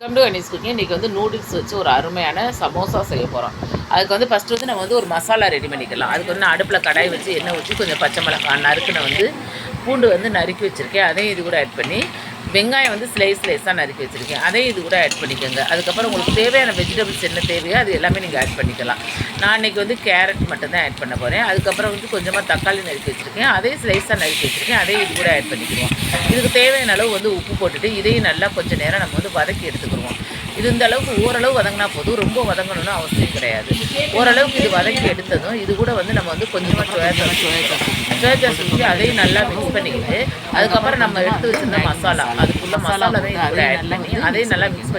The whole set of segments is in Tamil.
வெல்கம் டு குக்கிங் இன்றைக்கி வந்து நூடுல்ஸ் வச்சு ஒரு அருமையான சமோசா செய்ய போகிறோம் அதுக்கு வந்து ஃபஸ்ட்டு வந்து நம்ம வந்து ஒரு மசாலா ரெடி பண்ணிக்கலாம். அதுக்கு வந்து அடுப்பில் கடாய் வச்சு எண்ணெய் ஊற்றி கொஞ்சம் பச்சை மிளகாய் நறுக்குன வந்து பூண்டு வந்து நறுக்கி வச்சுருக்கேன். அதையும் இது கூட ஆட் பண்ணி வெங்காயம் வந்து ஸ்லைஸ் ஸ்லைஸாக நறுக்கி வச்சுருக்கேன். அதையும் இது கூட ஆட் பண்ணிக்கோங்க. அதுக்கப்புறம் உங்களுக்கு தேவையான வெஜிடபிள்ஸ் என்ன தேவையோ அது எல்லாமே நீங்கள் ஆட் பண்ணிக்கலாம். நான் இன்றைக்கி வந்து கேரட் மட்டும்தான் ஆட் பண்ண போகிறேன் அதுக்கப்புறம் வந்து கொஞ்சமாக தக்காளி நறுக்கி வச்சுருக்கேன். அதையும் ஸ்லைஸாக நறுக்கி வச்சுருக்கேன். அதையும் இது கூட ஆட் பண்ணிக்குவோம் இதுக்கு தேவையான அளவு வந்து உப்பு போட்டுட்டு இதையும் நல்லா கொஞ்சம் நேரம் நம்ம வந்து வதக்கி எடுத்துக்கிடுவோம். இது இந்த அளவுக்கு ஓரளவு வதங்கினா போதும். ரொம்ப வதங்கணும்னு அவசியம் கிடையாது. ஓரளவுக்கு இது வதக்கி எடுத்ததும் இது கூட வந்து நம்ம வந்து கொஞ்சமாக சோயா சாஸ் சோயா சாஸ் ஊற்றி அதையும் நல்லா மிக்ஸ் பண்ணிக்கிட்டு அதுக்கப்புறம் நம்ம எடுத்து வச்சிருந்த மசாலா அதுக்குள்ள இது கூட ஆட் பண்ணி அதையும் நல்லா மிக்ஸ்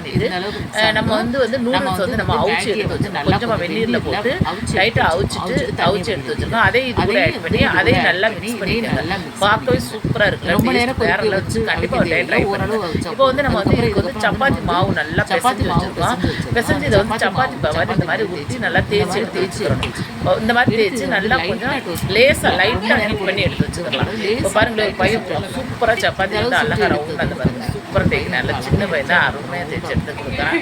அஹ், நம்ம வந்து வந்து நூடுல்ஸ் வந்து நம்ம அவிச்சு எடுத்து வச்சிருக்கோம் கொஞ்சமாக வெந்நீரில் போட்டு லைட்டாக அவிச்சிட்டு அவிச்சு எடுத்து வச்சிருக்கோம் அதையும் இது கூட ஆட் பண்ணி அதையும் நல்லா மிக்ஸ் பண்ணிக்கோங்க பார்க்கவே சூப்பராக இருக்கு. ரொம்ப நேரம் வேற. வச்சு கண்டிப்பாக ட்ரை வச்சா இப்போ வந்து நம்ம வந்து இதுக்கு வந்து சப்பாத்தி மாவு நல்லா சப்பாத்தி மாவு பிசைஞ்சு பிசைஞ்சு இதை வந்து சப்பாத்தி மாதிரி இந்த மாதிரி ஊற்றி நல்லா தேய்ச்சி எடுத்து இப்போ இந்த மாதிரி தேய்ச்சி நல்லா கொஞ்சம் லேசாக லைட்டாக ஹீட் பண்ணி எடுத்து வச்சுக்கலாம். இப்போ பாருங்களேன் பையன் சூப்பராக சப்பாத்தி வந்து அழகாக ரவுண்ட் அந்த பாருங்க. சூப்பராக நல்லா சின்ன பையன் தான் அருமையாக தேய்ச்சி எடுத்து கொடுக்குறான்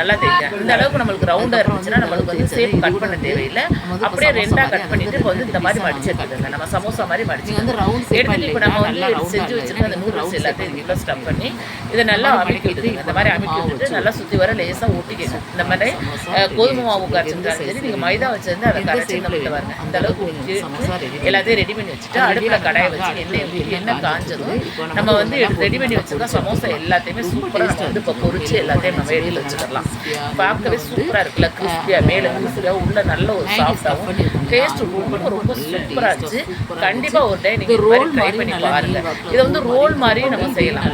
நல்லா தேய்க்க இந்த அளவுக்கு நம்மளுக்கு ரவுண்டாக இருந்துச்சுன்னா நம்மளுக்கு வந்து சேஃப் கட் பண்ண தேவையில்லை. அப்படியே ரெண்டாக கட் பண்ணிட்டு இப்போ வந்து இந்த மாதிரி மடிச்சு எடுத்துக்கோங்க. நம்ம சமோசா மாதிரி மடிச்சு எடுத்துட்டு இப்போ நம்ம வந்து செஞ்சு வச்சிருக்க அந்த இல்லைன்னா நூடுல்ஸ் எல்லாத்தையும் இதுக்குள்ள ஸ்டப் பண்ணி இதை நல்லா அமுக்கி விட்டுருங்க இந்த மாதிரி அமுக்கி விட்டுட்டு நல்லா சுற்றி வர லேசாக ஊட்டிக்கணும் இந்த மாதிரி கோதுமை மாவு கரைச்சிருந்தாலும் சரி நீங்கள் மைதா வச்சிருந்து அதை கரைச்சி முட்டை பாருங்க. இந்த அளவுக்கு ஊற்றி எல்லாத்தையும் ரெடி பண்ணி வச்சுட்டு அடுப்பில் கடாயை வச்சு எண்ணெய் ஊற்றி எண்ணெய் காஞ்சதும் நம்ம வந்து ரெடி பண்ணி வச்சிருக்க சமோசா எல்லாத்தையுமே சூப்பராக நம்ம வந்து இப்போ பொரிச்சு எல்லாத்தையும் நம்ம எடுத்து வச்சுக்கலாம் பார்க்கவே சூப்பராக இருக்குல்ல கிறிஸ்பியாக மேலே கிறிஸ்பியாக உள்ள நல்ல ஒரு சாஃப்டாகவும் டேஸ்ட் ரொம்ப ரொம்ப சூப்பராக இருந்துச்சு. கண்டிப்பாக ஒரு டைம் நீங்கள் ரோல் ட்ரை பண்ணி பாருங்க. இதை வந்து ரோல் மாதிரி நம்ம செய்யலாம்.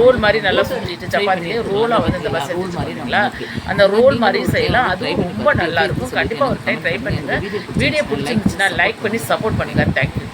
ரோல் மாதிரி நல்லா சுற்றிட்டு சப்பாத்திலே ரோலாக வந்து இந்த மாதிரி செஞ்சு மாதிரிங்களா அந்த ரோல் மாதிரி செய்யலாம். அது ரொம்ப நல்லா இருக்கும். கண்டிப்பாக ஒரு டைம் ட்ரை பண்ணுங்க. வீடியோ பிடிச்சிருந்துச்சுன்னா லைக் பண்ணி சப்போர்ட் பண்ணுங்க. Thank you